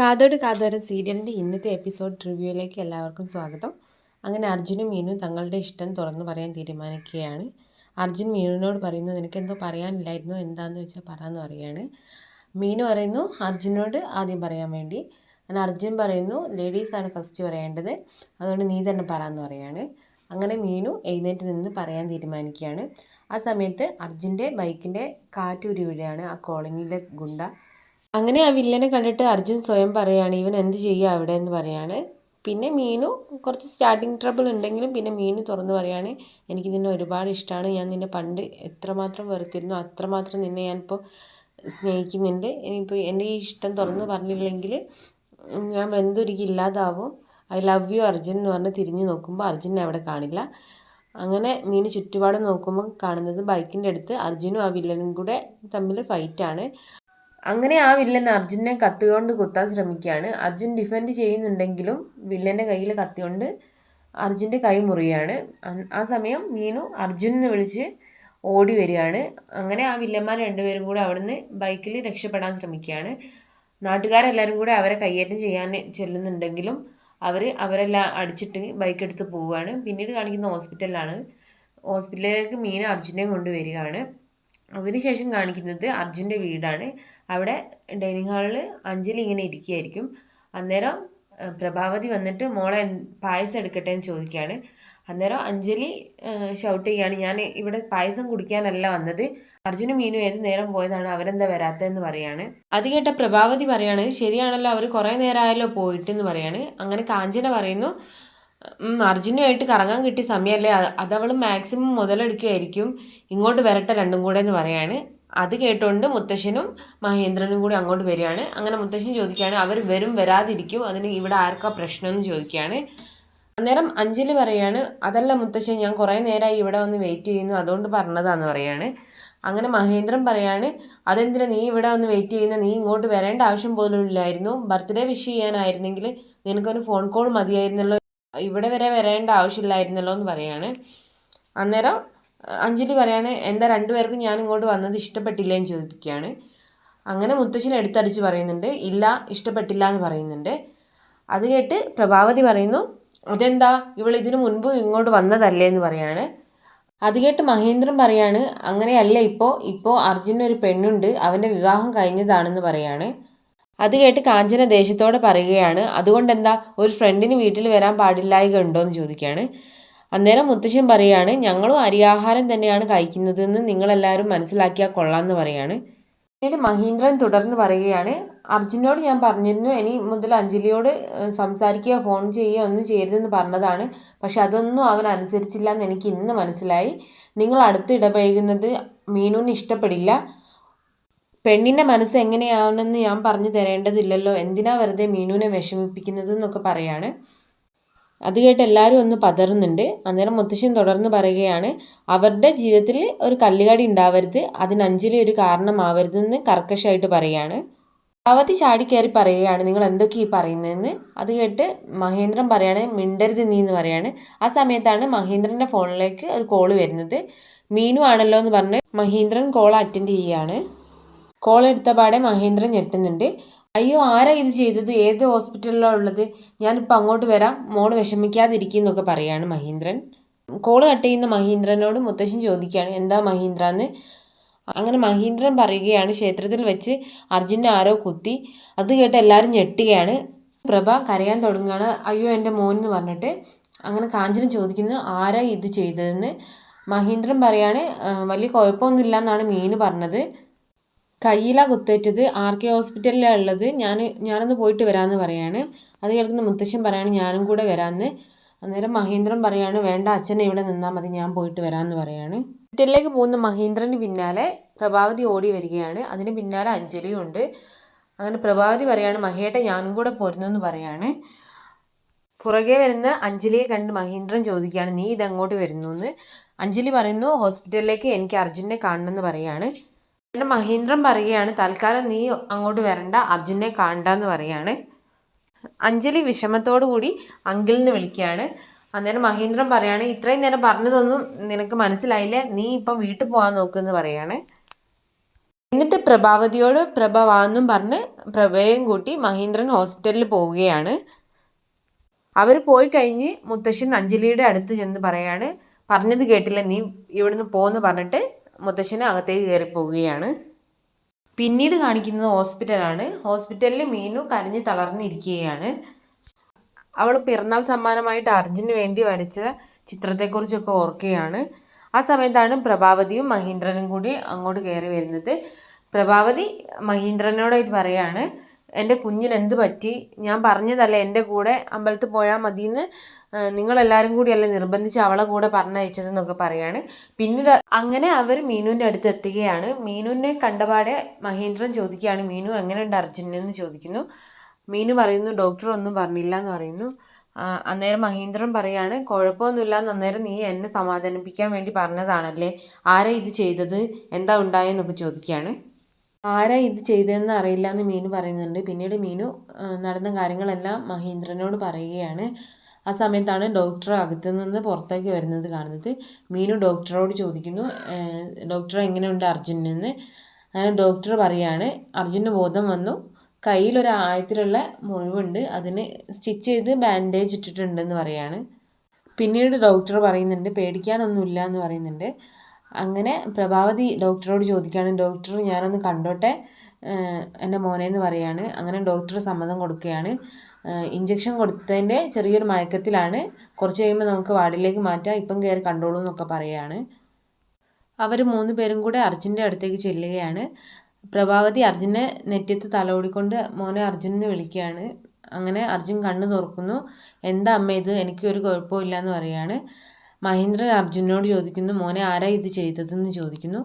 കാതോട് കാതോരം സീരിയലിന്റെ ഇന്നത്തെ എപ്പിസോഡ് റിവ്യൂയിലേക്ക് എല്ലാവർക്കും സ്വാഗതം. അങ്ങനെ അർജുനും മീനും തങ്ങളുടെ ഇഷ്ടം തുറന്നു പറയാൻ തീരുമാനിക്കുകയാണ്. അർജുൻ മീനുവിനോട് പറയുന്നു നിനക്കെന്തോ പറയാനില്ലായിരുന്നു എന്താണെന്ന് വെച്ചാൽ പറയാമെന്ന് പറയുകയാണ് മീനു പറയുന്നു അർജുനോട് ആദ്യം പറയാൻ വേണ്ടി. അങ്ങനെ അർജുൻ പറയുന്നു ലേഡീസാണ് ഫസ്റ്റ് പറയേണ്ടത് അതുകൊണ്ട് നീ തന്നെ പറയാമെന്ന് പറയുകയാണ് അങ്ങനെ മീനു എഴുന്നേറ്റ് നിന്ന് പറയാൻ തീരുമാനിക്കുകയാണ്. ആ സമയത്ത് അർജുന്റെ ബൈക്കിന്റെ കാറ്റൂരി വീഴുകയാണ് ആ കോളനിയിലെ ഗുണ്ട. അങ്ങനെ ആ വില്ലനെ കണ്ടിട്ട് അർജുൻ സ്വയം പറയുകയാണ് ഇവൻ എന്ത് ചെയ്യുക അവിടെ? എന്ന് പറയാണ്. പിന്നെ മീനു കുറച്ച് സ്റ്റാർട്ടിങ് ട്രബിൾ ഉണ്ടെങ്കിലും പിന്നെ മീനു തുറന്ന് പറയാണ് എനിക്ക് നിന്നെ ഒരുപാട് ഇഷ്ടമാണ് ഞാൻ നിന്നെ പണ്ട് എത്രമാത്രം വെറുത്തിരുന്നു അത്രമാത്രം നിന്നെ ഞാനിപ്പോൾ സ്നേഹിക്കുന്നുണ്ട്. ഇനിയിപ്പോൾ എന്റെ ഈ ഇഷ്ടം തുറന്ന് പറഞ്ഞില്ലെങ്കിൽ ഞാൻ ബന്ധമൊരിക്കലും ഇല്ലാതാവും. ഐ ലവ് യു അർജുൻ എന്ന് പറഞ്ഞ് തിരിഞ്ഞ് നോക്കുമ്പോൾ അർജുനെ അവിടെ കാണില്ല. അങ്ങനെ മീന് ചുറ്റുപാടും നോക്കുമ്പോൾ കാണുന്നത് ബൈക്കിന്റെ അടുത്ത് അർജുനും ആ വില്ലനും കൂടെ തമ്മിൽ ഫൈറ്റാണ് അങ്ങനെ ആ വില്ലൻ അർജുനെ കത്തികൊണ്ട് കുത്താൻ ശ്രമിക്കുകയാണ്. അർജുൻ ഡിഫെൻഡ് ചെയ്യുന്നുണ്ടെങ്കിലും വില്ലന്റെ കയ്യിൽ കത്തികൊണ്ട് അർജുന്റെ കൈ മുറിയാണ് ആ സമയം മീനു അർജുൻ എന്ന് വിളിച്ച് ഓടി വരികയാണ്. അങ്ങനെ ആ വില്ലന്മാർ രണ്ടുപേരും കൂടെ അവിടുന്ന് ബൈക്കിൽ രക്ഷപ്പെടാൻ ശ്രമിക്കുകയാണ്. നാട്ടുകാരെല്ലാവരും കൂടെ അവരെ കയ്യേറ്റം ചെയ്യാൻ ചെല്ലുന്നുണ്ടെങ്കിലും അവർ അവരെല്ലാം അടിച്ചിട്ട് ബൈക്ക് എടുത്ത് പോവുകയാണ്. പിന്നീട് കാണിക്കുന്ന ഹോസ്പിറ്റലിലാണ്. ഹോസ്പിറ്റലിലേക്ക് മീൻ അർജുനെ കൊണ്ടുവരികയാണ്. അതിനുശേഷം കാണിക്കുന്നത് അർജുന്റെ വീടാണ്. അവിടെ ഡൈനിങ് ഹാളിൽ അഞ്ജലി ഇങ്ങനെ ഇരിക്കുകയായിരിക്കും. അന്നേരം പ്രഭാവതി വന്നിട്ട് മോളെ പായസം എടുക്കട്ടെ എന്ന് ചോദിക്കുകയാണ്. അന്നേരം അഞ്ജലി ഷൗട്ട് ചെയ്യാണ് ഞാൻ ഇവിടെ പായസം കുടിക്കാനല്ല വന്നത്. അർജുനും മീനു ഏത് നേരം പോയതാണ്? അവരെന്താ വരാത്തതെന്ന് പറയാണ്. അത് കേട്ട പ്രഭാവതി പറയാണ് ശരിയാണല്ലോ അവർ കുറേ നേരമായല്ലോ പോയിട്ടെന്ന് പറയാണ്. അങ്ങനെ കാഞ്ചന പറയുന്നു. അർജുനുമായിട്ട് കറങ്ങാൻ കിട്ടിയ സമയമല്ലേ അതവൾ മാക്സിമം മുതലെടുക്കുകയായിരിക്കും. ഇങ്ങോട്ട് വരട്ടെ രണ്ടും കൂടെ എന്ന് പറയാണ്. അത് കേട്ടുകൊണ്ട് മുത്തശ്ശനും മഹേന്ദ്രനും കൂടി അങ്ങോട്ട് വരികയാണ്. അങ്ങനെ മുത്തശ്ശൻ ചോദിക്കുകയാണ് അവർ വരും വരാതിരിക്കും. അതിന് ഇവിടെ ആർക്കാ പ്രശ്നം എന്ന് ചോദിക്കുകയാണ്. അന്നേരം അഞ്ജലി പറയാണ് അതല്ല മുത്തശ്ശൻ ഞാൻ കുറേ നേരമായി ഇവിടെ വന്ന് വെയിറ്റ് ചെയ്യുന്നു. അതുകൊണ്ട് പറഞ്ഞതാന്ന് പറയാണ്. അങ്ങനെ മഹേന്ദ്രൻ പറയാണ് അതെന്തിനാ നീ ഇവിടെ വന്ന് വെയിറ്റ് ചെയ്യുന്ന? നീ ഇങ്ങോട്ട് വരേണ്ട ആവശ്യം പോലും ഇല്ലായിരുന്നു. ബർത്ത്ഡേ വിഷ് ചെയ്യാനായിരുന്നെങ്കിൽ നിനക്കൊരു ഫോൺ കോൾ മതിയായിരുന്നല്ലോ ഇവിടെ വരെ വരേണ്ട ആവശ്യമില്ലായിരുന്നല്ലോ എന്ന് പറയാണ്. അന്നേരം അഞ്ജലി പറയാണ് എന്താ രണ്ടുപേർക്കും ഞാൻ ഇങ്ങോട്ട് വന്നത് ഇഷ്ടപ്പെട്ടില്ല എന്ന് ചോദിക്കുകയാണ്. അങ്ങനെ മുത്തശ്ശൻ എടുത്തടിച്ച് പറയുന്നുണ്ട് ഇല്ല ഇഷ്ടപ്പെട്ടില്ല എന്ന് പറയുന്നുണ്ട്. അത് കേട്ട് പ്രഭാവതി പറയുന്നു അതെന്താ ഇവൾ ഇതിനു മുൻപ് ഇങ്ങോട്ട് വന്നതല്ലേ എന്ന് പറയാണ്. അത് കേട്ട് മഹേന്ദ്രൻ പറയാണ് അങ്ങനെയല്ല ഇപ്പോൾ ഇപ്പോൾ അർജുനൊരു പെണ്ണുണ്ട് അവന്റെ വിവാഹം കഴിഞ്ഞതാണെന്ന് പറയാണ്. അത് കേട്ട് കാഞ്ചന ദേഷ്യത്തോടെ പറയുകയാണ് അതുകൊണ്ട് എന്താ ഒരു ഫ്രണ്ടിന് വീട്ടിൽ വരാൻ പാടില്ലായിക ഉണ്ടോ എന്ന് ചോദിക്കുകയാണ്. അന്നേരം മുത്തശ്ശൻ പറയാണ് ഞങ്ങളും അരിയാഹാരം തന്നെയാണ് കഴിക്കുന്നതെന്ന് നിങ്ങളെല്ലാവരും മനസ്സിലാക്കിയാൽ കൊള്ളാമെന്ന് പറയാണ് പിന്നീട് മഹീന്ദ്രൻ തുടർന്ന് പറയുകയാണ് അർജുനോട് ഞാൻ പറഞ്ഞിരുന്നു ഇനി മുതൽ അഞ്ജലിയോട് സംസാരിക്കുക ഫോൺ ചെയ്യുക ഒന്നും ചെയ്യരുതെന്ന് പറഞ്ഞതാണ്. പക്ഷെ അതൊന്നും അവൻ അനുസരിച്ചില്ല എന്ന് എനിക്ക് ഇന്ന് മനസ്സിലായി. നിങ്ങൾ അടുത്ത് ഇടപഴകുന്നത് മീനുവിന് ഇഷ്ടപ്പെടില്ല. പെണ്ണിന്റെ മനസ്സ് എങ്ങനെയാണെന്ന് ഞാൻ പറഞ്ഞു തരേണ്ടതില്ലല്ലോ. എന്തിനാ വെറുതെ മീനുവിനെ വിഷമിപ്പിക്കുന്നത് എന്നൊക്കെ പറയാണ്. അത് കേട്ട് എല്ലാവരും ഒന്ന് പതറുന്നുണ്ട്. അന്നേരം മുത്തശ്ശൻ തുടർന്ന് പറയുകയാണ് അവരുടെ ജീവിതത്തിൽ ഒരു കല്ലുകടി ഉണ്ടാവരുത്. അതിന് അഞ്ജലി ഒരു കാരണമാവരുതെന്ന് കർക്കശമായിട്ട് പറയുകയാണ് അവധി ചാടിക്കയറി പറയുകയാണ് നിങ്ങൾ എന്തൊക്കെ ഈ പറയുന്നതെന്ന്? അത് കേട്ട് മഹേന്ദ്രൻ പറയാണ് മിണ്ടരുത് നീ എന്ന് പറയാണ്. ആ സമയത്താണ് മഹേന്ദ്രന്റെ ഫോണിലേക്ക് ഒരു കോൾ വരുന്നത്. മീനു ആണല്ലോ എന്ന് പറഞ്ഞ് മഹേന്ദ്രൻ കോൾ അറ്റൻഡ് ചെയ്യുകയാണ്. കോൾ എടുത്ത പാടെ മഹേന്ദ്രൻ ഞെട്ടുന്നുണ്ട്. അയ്യോ ആരാ ഇത് ചെയ്തത്? ഏത് ഹോസ്പിറ്റലിലാണ് ഉള്ളത്? ഞാനിപ്പോൾ അങ്ങോട്ട് വരാം. മോൾ വിഷമിക്കാതിരിക്കും എന്നൊക്കെ പറയാണ് മഹീന്ദ്രൻ. കോൾ കട്ട് ചെയ്യുന്ന മഹീന്ദ്രനോട് മുത്തശ്ശൻ ചോദിക്കുകയാണ് എന്താ മഹീന്ദ്ര എന്ന് അങ്ങനെ മഹീന്ദ്രൻ പറയുകയാണ് ക്ഷേത്രത്തിൽ വെച്ച് അർജുനെ ആരോ കുത്തി. അത് കേട്ട് എല്ലാവരും ഞെട്ടുകയാണ്. പ്രഭ കരയാൻ തുടങ്ങുകയാണ്. അയ്യോ എന്റെ മോൻ എന്ന് പറഞ്ഞിട്ട് അങ്ങനെ കാഞ്ചന ചോദിക്കുന്നു ആരാ ഇത് ചെയ്തതെന്ന്? മഹീന്ദ്രൻ പറയാണ് വലിയ കുഴപ്പമൊന്നുമില്ല എന്നാണ് മീന് പറഞ്ഞത്. കയ്യിലാണ് കുത്തേറ്റത്. ആർ കെ ഹോസ്പിറ്റലിലാണ് ഉള്ളത്? ഞാൻ ഞാനൊന്ന് പോയിട്ട് വരാമെന്ന് പറയാണ്. അത് കേൾക്കുന്ന മുത്തശ്ശൻ പറയാണ് ഞാനും കൂടെ വരാമെന്ന് അന്നേരം മഹേന്ദ്രൻ പറയാണ് വേണ്ട അച്ഛനെ ഇവിടെ നിന്നാൽ മതി ഞാൻ പോയിട്ട് വരാമെന്ന് പറയാണ്. ഹോസ്പിറ്റലിലേക്ക് പോകുന്ന മഹേന്ദ്രന് പിന്നാലെ പ്രഭാവതി ഓടി വരികയാണ്. അതിന് പിന്നാലെ അഞ്ജലിയും ഉണ്ട്. അങ്ങനെ പ്രഭാവതി പറയാണ് മഹേട്ട ഞാനും കൂടെ പോരുന്നു എന്ന് പറയാണ്. പുറകെ വരുന്ന അഞ്ജലിയെ കണ്ട് മഹേന്ദ്രൻ ചോദിക്കുകയാണ് നീ ഇതങ്ങോട്ട് വരുന്നു എന്ന് അഞ്ജലി പറയുന്നു ഹോസ്പിറ്റലിലേക്ക് എനിക്ക് അർജുനെ കാണണമെന്ന് പറയാണ്. പിന്നെ മഹീന്ദ്രൻ പറയുകയാണ് തൽക്കാലം നീ അങ്ങോട്ട് വരണ്ട അർജുനെ കാണണ്ടെന്ന് പറയാണ് അഞ്ജലി കൂടി അങ്കിളിന് വിളിക്കുകയാണ്. അന്നേരം മഹീന്ദ്രൻ പറയാണ് ഇത്രയും നേരം പറഞ്ഞതൊന്നും നിനക്ക് മനസ്സിലായില്ലേ നീ ഇപ്പം വീട്ടിൽ പോകാൻ നോക്കുമെന്ന് പറയാണ് എന്നിട്ട് പ്രഭാവതിയോട് പ്രഭ വാന്നും പറഞ്ഞ് പ്രഭയും കൂട്ടി മഹീന്ദ്രൻ ഹോസ്പിറ്റലിൽ പോവുകയാണ്. അവർ പോയി കഴിഞ്ഞ് മുത്തശ്ശൻ അഞ്ജലിയുടെ അടുത്ത് ചെന്ന് പറയാണ് പറഞ്ഞത് കേട്ടില്ല നീ ഇവിടുന്ന് പോന്ന് പറഞ്ഞിട്ട് മുത്തശ്ശന് അകത്തേക്ക് കയറി പോവുകയാണ്. പിന്നീട് കാണിക്കുന്നത് ഹോസ്പിറ്റലാണ്. ഹോസ്പിറ്റലിൽ മീനു കരഞ്ഞ് തളർന്നിരിക്കുകയാണ്. അവൾ പിറന്നാൾ സമ്മാനമായിട്ട് അർജുന് വേണ്ടി വരച്ച ചിത്രത്തെക്കുറിച്ചൊക്കെ ഓർക്കുകയാണ്. ആ സമയത്താണ് പ്രഭാവതിയും മഹീന്ദ്രനും കൂടി അങ്ങോട്ട് കയറി വരുന്നത്. പ്രഭാവതി മഹീന്ദ്രനോടായിട്ട് പറയാണ് എന്റെ കുഞ്ഞിന് എന്ത് പറ്റി? ഞാൻ പറഞ്ഞതല്ലേ എന്റെ കൂടെ അമ്പലത്തിൽ പോയാൽ മതിയെന്ന്? നിങ്ങളെല്ലാവരും കൂടിയല്ലേ നിർബന്ധിച്ച് അവളെ കൂടെ പറഞ്ഞയച്ചതെന്നൊക്കെ പറയാണ്. പിന്നീട് അങ്ങനെ അവർ മീനുവിന്റെ അടുത്ത് എത്തുകയാണ്. മീനുവിനെ കണ്ടപാടെ മഹേന്ദ്രൻ ചോദിക്കുകയാണ് മീനു എങ്ങനെയുണ്ട് അർജുനെന്ന് ചോദിക്കുന്നു. മീനു പറയുന്നു ഡോക്ടർ ഒന്നും പറഞ്ഞില്ല എന്ന് പറയുന്നു. അന്നേരം മഹീന്ദ്രൻ പറയാണ് കുഴപ്പമൊന്നുമില്ല അന്നേരം നീ എന്നെ സമാധാനിപ്പിക്കാൻ വേണ്ടി പറഞ്ഞതാണല്ലേ? ആരാ ഇത് ചെയ്തത്? എന്താ ഉണ്ടായെന്നൊക്കെ ചോദിക്കുകയാണ്. ആരാ ഇത് ചെയ്തതെന്ന് അറിയില്ല എന്ന് മീനു പറയുന്നുണ്ട്. പിന്നീട് മീനു നടന്ന കാര്യങ്ങളെല്ലാം മഹേന്ദ്രനോട് പറയുകയാണ്. ആ സമയത്താണ് ഡോക്ടർ അകത്തു നിന്ന് പുറത്തേക്ക് വരുന്നത് കാണുന്നത്. മീനു ഡോക്ടറോട് ചോദിക്കുന്നു ഡോക്ടർ എങ്ങനെയുണ്ട് അർജുനെന്ന്. അങ്ങനെ ഡോക്ടർ പറയാണ് അർജുന് ബോധം വന്നു. കയ്യിലൊരു ആയത്തിലുള്ള മുറിവുണ്ട്. അതിന് സ്റ്റിച്ച് ചെയ്ത് ബാൻഡേജ് ഇട്ടിട്ടുണ്ടെന്ന് പറയാണ്. പിന്നീട് ഡോക്ടർ പറയുന്നുണ്ട് പേടിക്കാനൊന്നുമില്ല എന്ന് പറയുന്നുണ്ട്. അങ്ങനെ പ്രഭാവതി ഡോക്ടറോട് ചോദിക്കുകയാണ് ഡോക്ടർ ഞാനൊന്ന് കണ്ടോട്ടെ? എന്റെ മോനെ എന്ന് പറയുകയാണ് അങ്ങനെ ഡോക്ടർ സമ്മതം കൊടുക്കുകയാണ്. ഇഞ്ചക്ഷൻ കൊടുത്തതിന്റെ ചെറിയൊരു മയക്കത്തിലാണ്. കുറച്ച് കഴിയുമ്പോൾ നമുക്ക് വാർഡിലേക്ക് മാറ്റാം. ഇപ്പം കയറി കണ്ടോളൂ എന്നൊക്കെ പറയുകയാണ് അവർ മൂന്ന് പേരും കൂടെ അർജുന്റെ അടുത്തേക്ക് ചെല്ലുകയാണ്. പ്രഭാവതി അർജുനെ നെറ്റിയത്ത് തലോടിക്കൊണ്ട് മോനെ അർജുൻ എന്ന് വിളിക്കുകയാണ്. അങ്ങനെ അർജുൻ കണ്ണ് തുറക്കുന്നു. എന്താ അമ്മ ഇത്? എനിക്കൊരു കുഴപ്പമില്ല എന്ന് പറയുകയാണ് മഹേന്ദ്രൻ അർജുനോട് ചോദിക്കുന്നു മോനെ ആരാ ഇത് ചെയ്തതെന്ന് ചോദിക്കുന്നു?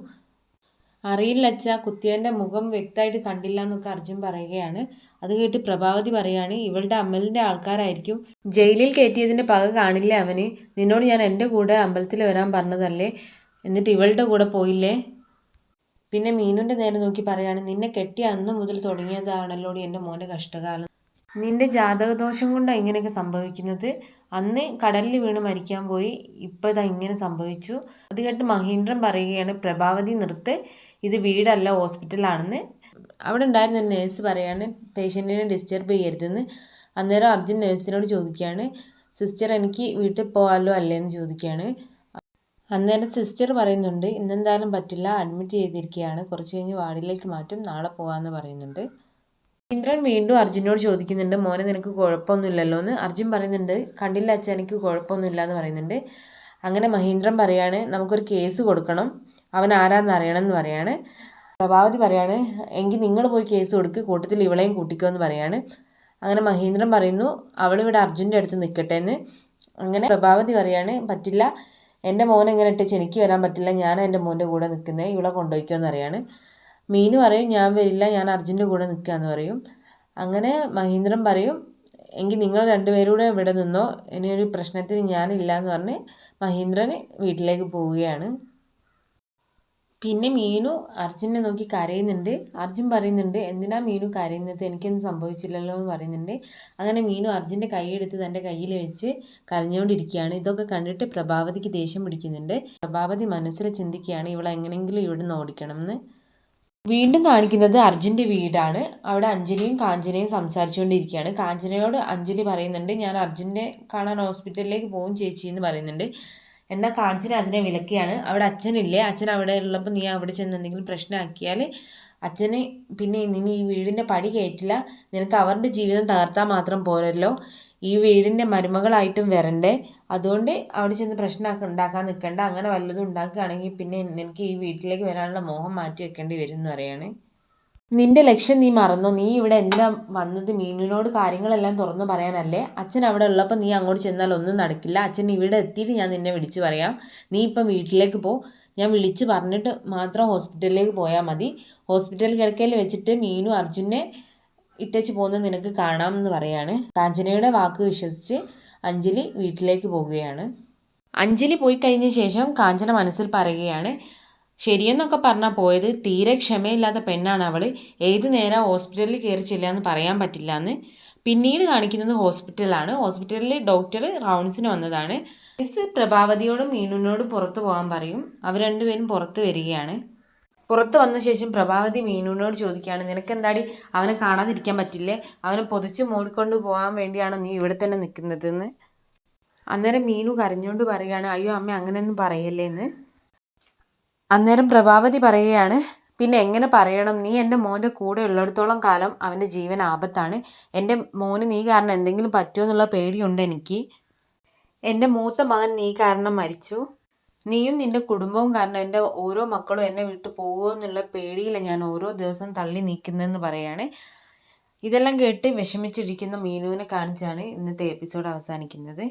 അറിയില്ല അച്ഛ കുത്തിയവന്റെ മുഖം വ്യക്തമായിട്ട് കണ്ടില്ല എന്നൊക്കെ അർജുൻ പറയുകയാണ്. അത് കേട്ട് പ്രഭാവതി പറയുകയാണ് ഇവളുടെ അമ്മലിന്റെ ആൾക്കാരായിരിക്കും. ജയിലിൽ കയറ്റിയതിന്റെ പക കാണില്ല അവന്? നിന്നോട് ഞാൻ എന്റെ കൂടെ അമ്പലത്തിൽ വരാൻ പറഞ്ഞതല്ലേ? എന്നിട്ട് ഇവളുടെ കൂടെ പോയില്ലേ? പിന്നെ മീനുന്റെ നേരെ നോക്കി പറയാണ് നിന്നെ കെട്ടിയ അന്ന് മുതൽ തുടങ്ങിയതാണല്ലോടി എന്റെ മോന്റെ കഷ്ടകാലം. നിന്റെ ജാതകദോഷം കൊണ്ടാണ് ഇങ്ങനെയൊക്കെ സംഭവിക്കുന്നത്. അന്ന് കടലിൽ വീണ് മരിക്കാൻ പോയി. ഇപ്പോൾ ഇതാ ഇങ്ങനെ സംഭവിച്ചു. അത് കേട്ട് മഹീന്ദ്രൻ പറയുകയാണ് പ്രഭാവതി നിർത്ത്. ഇത് വീടല്ല ഹോസ്പിറ്റലാണെന്ന്. അവിടെ ഉണ്ടായിരുന്ന നേഴ്സ് പറയാണ് പേഷ്യന്റിനെ ഡിസ്റ്റർബ് ചെയ്യരുതെന്ന്. അന്നേരം അർജുൻ നേഴ്സിനോട് ചോദിക്കുകയാണ് സിസ്റ്റർ എനിക്ക് വീട്ടിൽ പോകാമല്ലോ അല്ലേ എന്ന് ചോദിക്കുകയാണ്. അന്നേരം സിസ്റ്റർ പറയുന്നുണ്ട് ഇന്നെന്തായാലും പറ്റില്ല അഡ്മിറ്റ് ചെയ്തിരിക്കുകയാണ്. കുറച്ച് കഴിഞ്ഞ് വാർഡിലേക്ക് മാറ്റും നാളെ പോകാമെന്ന് പറയുന്നുണ്ട്. ഇന്ദ്രൻ വീണ്ടും അർജുനോട് ചോദിക്കുന്നുണ്ട് മോനെ നിനക്ക് കുഴപ്പമൊന്നുമില്ലല്ലോ എന്ന്. അർജുൻ പറയുന്നുണ്ട് കണ്ടില്ല അച്ഛൻ എനിക്ക് കുഴപ്പമൊന്നുമില്ല എന്ന് പറയുന്നുണ്ട്. അങ്ങനെ മഹീന്ദ്രൻ പറയാണ് നമുക്കൊരു കേസ് കൊടുക്കണം. അവൻ ആരാന്ന് അറിയണം എന്ന് പറയാണ്. പ്രഭാവതി പറയാണ് എങ്കിൽ നിങ്ങൾ പോയി കേസ് കൊടുക്ക് കൂട്ടത്തിൽ ഇവളെയും കൂട്ടിക്കോ എന്ന് പറയാണ്. അങ്ങനെ മഹീന്ദ്രൻ പറയുന്നു അവളിവിടെ അർജുന്റെ അടുത്ത് നിൽക്കട്ടെ എന്ന്. അങ്ങനെ പ്രഭാവതി പറയാണ് പറ്റില്ല. എന്റെ മോൻ എങ്ങനെ ഇട്ടിച്ച് എനിക്ക് വരാൻ പറ്റില്ല. ഞാൻ എന്റെ മോന്റെ കൂടെ നിൽക്കുന്നത് ഇവളെ കൊണ്ടുപോയിക്കോ എന്നറിയാണ് മീനു പറയും ഞാൻ വരില്ല ഞാൻ അർജുന്റെ കൂടെ നിൽക്കാമെന്ന് പറയും. അങ്ങനെ മഹീന്ദ്രൻ പറയും എങ്കിൽ നിങ്ങൾ രണ്ടുപേരും കൂടെ ഇവിടെ നിന്നോ ഇനിയൊരു പ്രശ്നത്തിന് ഞാനില്ല എന്ന് പറഞ്ഞ് മഹീന്ദ്രൻ വീട്ടിലേക്ക് പോവുകയാണ്. പിന്നെ മീനു അർജുനെ നോക്കി കരയുന്നുണ്ട്. അർജുൻ പറയുന്നുണ്ട് എന്തിനാ മീനു കരയുന്നത്? എനിക്കൊന്നും സംഭവിച്ചില്ലല്ലോ എന്ന് പറയുന്നുണ്ട്. അങ്ങനെ മീനു അർജുന്റെ കൈയെടുത്ത് തന്റെ കയ്യിൽ വെച്ച് കരഞ്ഞുകൊണ്ടിരിക്കുകയാണ്. ഇതൊക്കെ കണ്ടിട്ട് പ്രഭാവതിക്ക് ദേഷ്യം പിടിക്കുന്നുണ്ട്. പ്രഭാവതി മനസ്സിൽ ചിന്തിക്കുകയാണ് ഇവളെങ്ങനെങ്കിലും ഇവിടുന്ന് ഓടിക്കണം എന്ന് വീണ്ടും കാണിക്കുന്നത് അർജുന്റെ വീടാണ്. അവിടെ അഞ്ജലിയും കാഞ്ചനയും സംസാരിച്ചുകൊണ്ടിരിക്കുകയാണ്. കാഞ്ചനയോട് അഞ്ജലി പറയുന്നുണ്ട് ഞാൻ അർജുന്റെ കാണാൻ ഹോസ്പിറ്റലിലേക്ക് പോകും ചേച്ചി എന്ന് പറയുന്നുണ്ട്. എന്നാൽ കാഞ്ചന അതിനെ വിലക്കിയാണ്. അവിടെ അച്ഛനില്ലേ? അച്ഛൻ അവിടെ ഉള്ളപ്പോൾ നീ അവിടെ ചെന്ന് എന്തെങ്കിലും പ്രശ്നമാക്കിയാൽ അച്ഛന് പിന്നെ നിന്നെ ഈ വീടിന്റെ പടി കയറ്റില്ല. നിനക്ക് അവരുടെ ജീവിതം തകർത്താൽ മാത്രം പോരല്ലോ. ഈ വീടിന്റെ മരുമകളായിട്ടും വരണ്ടേ? അതുകൊണ്ട് അവിടെ ചെന്ന് പ്രശ്നം ഉണ്ടാക്കാൻ നിൽക്കണ്ട അങ്ങനെ വല്ലതും ഉണ്ടാക്കുകയാണെങ്കിൽ പിന്നെ നിനക്ക് ഈ വീട്ടിലേക്ക് വരാനുള്ള മോഹം മാറ്റി വെക്കേണ്ടി വരും എന്ന് പറയാണ്. നിന്റെ ലക്ഷ്യം നീ മറന്നു? നീ ഇവിടെ എന്തിനാ വന്നത്? മീനുവിനോട് കാര്യങ്ങളെല്ലാം തുറന്നു പറയാനല്ലേ? അച്ഛൻ അവിടെ ഉള്ളപ്പോൾ നീ അങ്ങോട്ട് ചെന്നാൽ ഒന്നും നടക്കില്ല. അച്ഛൻ ഇവിടെ എത്തിയിട്ട് ഞാൻ നിന്നെ വിളിച്ചു പറയാം. നീ ഇപ്പം വീട്ടിലേക്ക് പോ. ഞാൻ വിളിച്ച് പറഞ്ഞിട്ട് മാത്രം ഹോസ്പിറ്റലിലേക്ക് പോയാൽ മതി. ഹോസ്പിറ്റൽ കിടക്കയിൽ വെച്ചിട്ട് മീനു അർജുനെ ഇട്ടേച്ച് പോകുന്നത് നിനക്ക് കാണാം എന്ന് പറയാണ്. കാഞ്ചനയുടെ വാക്ക് വിശ്വസിച്ച് അഞ്ജലി വീട്ടിലേക്ക് പോവുകയാണ് അഞ്ജലി പോയി കഴിഞ്ഞ ശേഷം കാഞ്ചന മനസ്സിൽ പറയുകയാണ് ശരിയെന്നൊക്കെ പറഞ്ഞാൽ പോയത് തീരെ ക്ഷമയില്ലാത്ത പെണ്ണാണ് അവൾ ഏത് നേരം ഹോസ്പിറ്റലിൽ കയറി എന്ന് പറയാൻ പറ്റില്ല എന്ന് പിന്നീട് കാണിക്കുന്നത് ഹോസ്പിറ്റലാണ് ഹോസ്പിറ്റലിൽ ഡോക്ടർ റൗണ്ട്സിന് വന്നതാണ്. മിസ് പ്രഭാവതിയോടും മീനുവിനോടും പുറത്തു പോകാൻ പറയും. അവർ രണ്ടുപേരും പുറത്ത് വരികയാണ്. പുറത്ത് വന്ന ശേഷം പ്രഭാവതി മീനുവിനോട് ചോദിക്കുകയാണ് നിനക്ക് എന്താടി അവനെ കാണാതിരിക്കാൻ പറ്റില്ലേ? അവനെ പൊതിച്ച് മൂടിക്കൊണ്ട് പോകാൻ വേണ്ടിയാണോ നീ ഇവിടെ തന്നെ നിൽക്കുന്നതെന്ന്? അന്നേരം മീനു കരഞ്ഞുകൊണ്ട് പറയുകയാണ് അയ്യോ അമ്മ അങ്ങനെയൊന്നും പറയല്ലേ എന്ന് അന്നേരം പ്രഭാവതി പറയുകയാണ് പിന്നെ എങ്ങനെ പറയണം? നീ എന്റെ മോന്റെ കൂടെ ഉള്ളിടത്തോളം കാലം അവന്റെ ജീവൻ ആപത്താണ്. എന്റെ മോന് നീ കാരണം എന്തെങ്കിലും പറ്റുമോ എന്നുള്ള പേടിയുണ്ട് എനിക്ക്. എന്റെ മൂത്ത മകൻ നീ കാരണം മരിച്ചു. നീയും നിന്റെ കുടുംബവും കാരണം എന്റെ ഓരോ മക്കളും എന്നെ വിട്ടു പോകുമോ എന്നുള്ള പേടിയിൽ ഞാൻ ഓരോ ദിവസം തള്ളി നീക്കുന്നതെന്ന് പറയുകയാണ് ഇതെല്ലാം കേട്ട് വിഷമിച്ചിരിക്കുന്ന മീനുവിനെ കാണിച്ചാണ് ഇന്നത്തെ എപ്പിസോഡ് അവസാനിക്കുന്നത്.